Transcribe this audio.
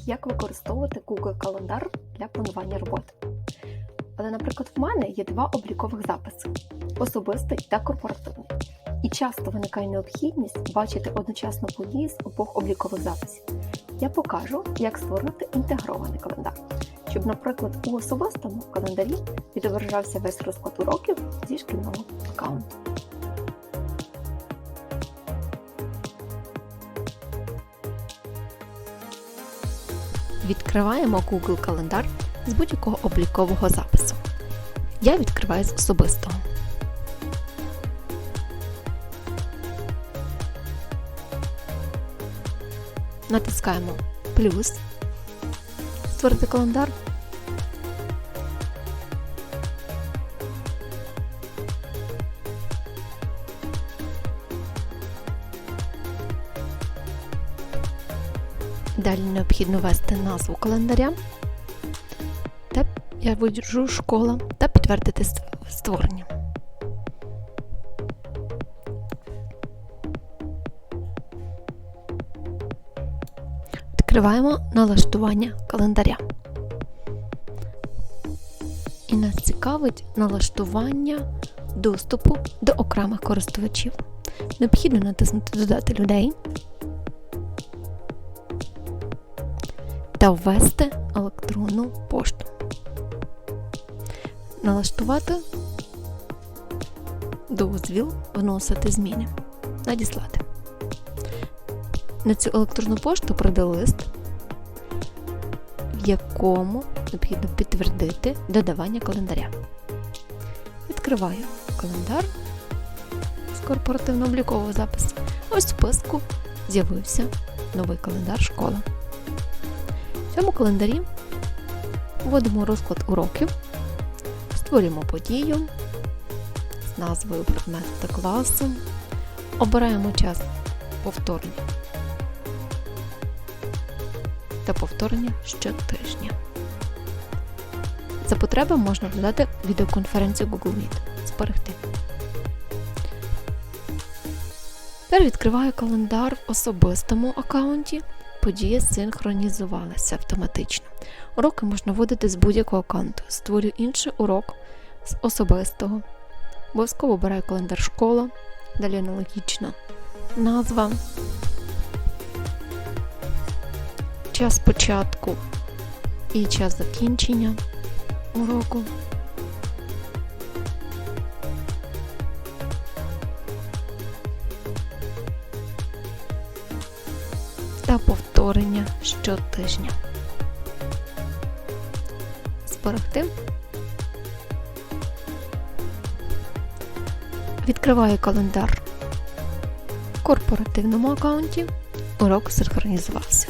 як використовувати Google Календар для планування роботи. Але, наприклад, в мене є два облікових записи особистий та корпоративний. І часто виникає необхідність бачити одночасно події з обох облікових записів. Я покажу, як створити інтегрований календар, щоб, наприклад, у особистому календарі відображався весь розклад уроків зі шкільного аккаунту. Відкриваємо Google календар з будь-якого облікового запису. Я відкриваю з особистого. Натискаємо плюс, створити календар. Далі необхідно ввести назву календаря. Та я вводжу школа та підтвердити створення. Відкриваємо налаштування календаря. І нас цікавить налаштування доступу до окремих користувачів. Необхідно натиснути Додати людей та ввести електронну пошту. Налаштувати дозвіл вносити зміни. Надіслати. На цю електронну пошту прийде лист, в якому необхідно підтвердити додавання календаря. Відкриваю календар з корпоративно-облікового запису. Ось в списку з'явився новий календар школа. Цьому календарі вводимо розклад уроків, створюємо подію з назвою предмету та класу, обираємо час повторення та повторення щотижня. За потреби можна додати відеоконференцію Google Meet. Зберегти. Тепер відкриваю календар в особистому аккаунті. Події синхронізувалися автоматично. Уроки можна вводити з будь-якого аккаунту. Створюю інший урок з особистого. Обов'язково обираю календар школа. Далі аналогічно назва. Час початку і час закінчення уроку. Та повторення щотижня. Зберегти. Відкриваю календар в корпоративному аккаунті. Урок синхронізувався.